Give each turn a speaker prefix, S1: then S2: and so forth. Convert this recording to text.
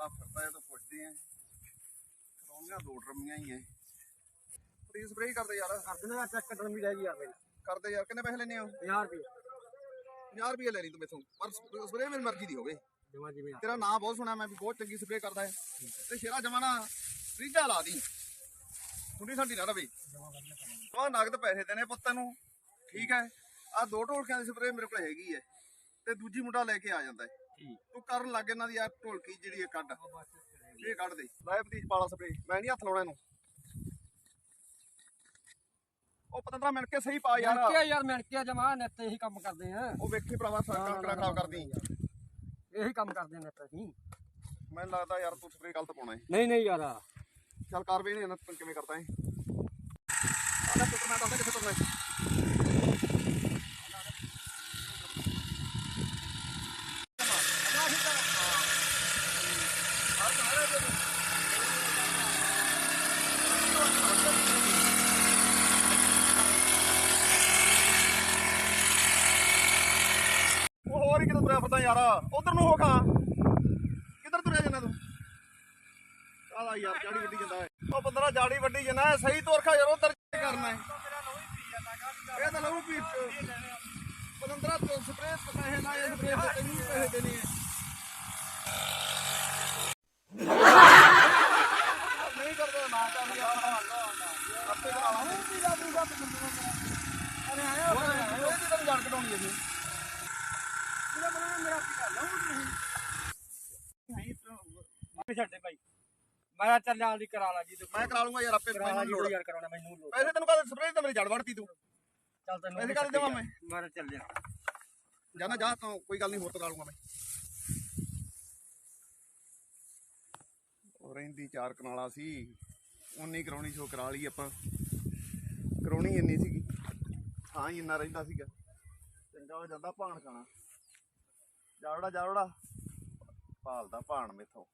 S1: ਤੁਰਦਾ ਫਿਰਦਾ ਤਾਂ ਪੁੱਛਦੇ ਆ। ਕਰਾਉਣੀਆਂ ਦੋ ਡਰਮੀਆਂ ਹੀ ਐ ਫਰੀ ਸਪਰੇਅ ਕਰਦੇ ਯਾਰ
S2: ਕਰ ਦਿੰਦੇ ਆ ਚੈੱਕ ਕੱਢਣ ਵੀ ਰਹਿ ਗਈ ਯਾਰ ਮੇਰੀ
S1: ਕਰਦੇ ਯਾਰ ਕਿੰਨੇ ਪੈਸੇ ਲੈਣੇ ਆ
S2: 50 ਰੁਪਏ।
S1: 50 ਰੁਪਏ ਲੈ ਲਈ ਤੂੰ ਮੇਥੋਂ। ਪਰ ਸਪਰੇਅ ਮੇਰੀ ਮਰਜ਼ੀ ਦੀ ਹੋਵੇ।
S2: ਜਮਾ ਜਿਵੇਂ
S1: ਤੇਰਾ ਨਾਂ ਬਹੁਤ ਸੁਣਿਆ ਮੈਂ ਵੀ ਬਹੁਤ ਚੰਗੀ ਸਪਰੇਅ ਕਰਦਾ ਹੈ ਤੇ ਸ਼ੇਰਾ ਜਮਾਨਾ ਰੀਜਾ ਲਾ ਦੀ। ਹੁੰਡੀ ਸੰਡੀ ਨਾ ਰਵੇ। ਉਹ ਨਗਦ ਪੈਸੇ ਦੇਣੇ ਪੁੱਤ ਨੂੰ। ਠੀਕ ਹੈ। ਆ ਦੋ ਢੋਲਕਿਆਂ ਦੀ ਸਪਰੇਅ ਮੇਰੇ ਕੋਲ ਹੈਗੀ ਹੈ। ਤੇ ਦੂਜੀ ਮੁੰਡਾ ਲੈ ਕੇ ਆ ਜਾਂਦਾ ਹੈ। ਤੂੰ ਕਰਨ ਲੱਗ ਇਹਨਾਂ ਦੀ ਆ ਢੋਲਕੀ ਜਿਹੜੀ ਇਹ ਕੱਢ। ਇਹ ਕੱਢ ਦੇ। ਲਾਇਬ ਦੀ ਪਾਲਾ ਸਪਰੇਅ। ਮੈਂ ਨਹੀਂ ਹੱਥ ਲਾਉਣਾ ਇਹਨੂੰ। ਉਹ ਪਤੰਦਰਾ ਮਿਲ ਕੇ ਸਹੀ ਪਾ ਯਾਰ।
S2: ਮਿਲ ਕੇ ਯਾਰ ਮਿਲ ਕੇ ਜਮਾ ਨਿੱਤ ਇਹੀ ਕੰਮ ਕਰਦੇ ਆ।
S1: ਉਹ ਵੇਖੀ ਭਰਾਵਾ ਸਰਕਾਰ ਖਰਾਬ ਕਰਦੀ।
S2: ਇਹੀ ਕੰਮ ਕਰਦੇ ਨਿੱਤ ਅਸੀਂ।
S1: ਮੈਨੂੰ ਲੱਗਦਾ ਯਾਰ ਤੂੰ ਸਪਰੇਅ ਗਲਤ ਪਾਉਣਾ ਹੈ
S2: ਨਹੀਂ ਨਹੀਂ ਯਾਰ।
S1: ਚੱਲ ਕਰ ਵੀ ਨਹੀਂ ਇਹਨਾਂ ਕਿਵੇਂ ਕਰਦਾ ਹੈ ਆਦਾ ਪੁੱਤਰ ਮੈਂ ਦੱਸਦਾ ਕਿੱਥੇ ਤੁਰਨਾ ਹੈ ਹੋਰ ਕਿਤੇ ਤੁਰਿਆ ਫਿਰਦਾ ਯਾਰ। ਉਧਰ ਨੂੰ ਹੋ ਖਾ। ਕਿੱਧਰ ਤੁਰਿਆ ਜਾਂਦਾ ਤੂੰ? ਆਲਾ ਯਾਰ, ਜਾੜੀ ਵੱਡੀ ਜਾਂਦਾ ਉਹ ਬੰਦਰਾ ਜਾੜੀ ਵੱਡੀ ਜਾਂਦਾ ਸਹੀ ਤੋਰਖਾ ਯਾਰ, ਉਧਰ ਕਰਨਾ ਹੈ? ਇਹ ਤਾਂ ਲਹੂ ਪੀ ਬੰਦਰਾ ਤੋਂ ਸਪਰੇਅ ਪੈਸੇ ਨਾ, ਇਹ ਸਪਰੇਅ ਤੇ ਤੈਨੂੰ ਪੈਸੇ ਦੇਣੇ ਹੈ ਨਹੀਂ ਕਰਦਾ ਨਾ ਕਰ ਯਾਰ ਆਪੇ ਕਰਾ ਲਾਂਗੇ ਕੀ ਜਾ ਅਰੇ ਆਇਆ ਉਹ ਵੀ ਤਾਂ ਜਾਣ ਕਢਾਉਣੀ ਹੈ ਜੀ ਇਹਦਾ ਬਣਾ ਮੇਰਾ ਕੀ ਲਹੂ ਨਹੀਂ
S2: ਆਪੇ ਛੱਡੇ ਭਾਈ ਮੈਂ ਚੱਲਿਆ ਦੀ ਕਰਾ ਲਾ ਜੀ
S1: ਮੈਂ ਕਰਾ ਲੂੰਗਾ ਯਾਰ ਆਪੇ ਮੈਨੂੰ ਲੋੜ
S2: ਯਾਰ ਕਰਾਉਣਾ ਮੈਨੂੰ ਲੋੜ
S1: ਪੈਸੇ ਤੈਨੂੰ ਕਹਦੇ ਸਪਰੇਅ ਤੇ ਮੇਰੀ ਜੜ ਵੜਤੀ ਤੂੰ
S2: ਚੱਲ ਤੈਨੂੰ
S1: ਪੈਸੇ ਕਾਹਦੇ ਦੇਵਾਂ ਮੈਂ?
S2: ਮੈਂ ਚੱਲਿਆ
S1: ਜਾਣਾ ਜਾ ਤਾਂ ਕੋਈ ਗੱਲ ਨਹੀਂ ਹੋਰ ਕਰਾ ਲੂੰਗਾ ਮੈਂ ਰਹਿੰਦੀ ਚਾਰ ਕਨਾਲਾ ਸੀ ਉਨੀ ਕਰਾਉਣੀ ਸੋ ਕਰਾ ਲਈ ਆਪਾਂ। ਕਰਾਉਣੀ ਇੰਨੀ ਸੀਗੀ। ਥਾਂ ਹੀ ਇੰਨਾ ਰਹਿੰਦਾ ਸੀਗਾ। ਚੰਗਾ ਹੋ ਜਾਂਦਾ ਭਾਣ ਖਾਣਾ। ਜਾਵੜਾ ਜਾਵੜਾ। ਪਾਲਦਾ ਭਾਣ ਮੇਥੋਂ।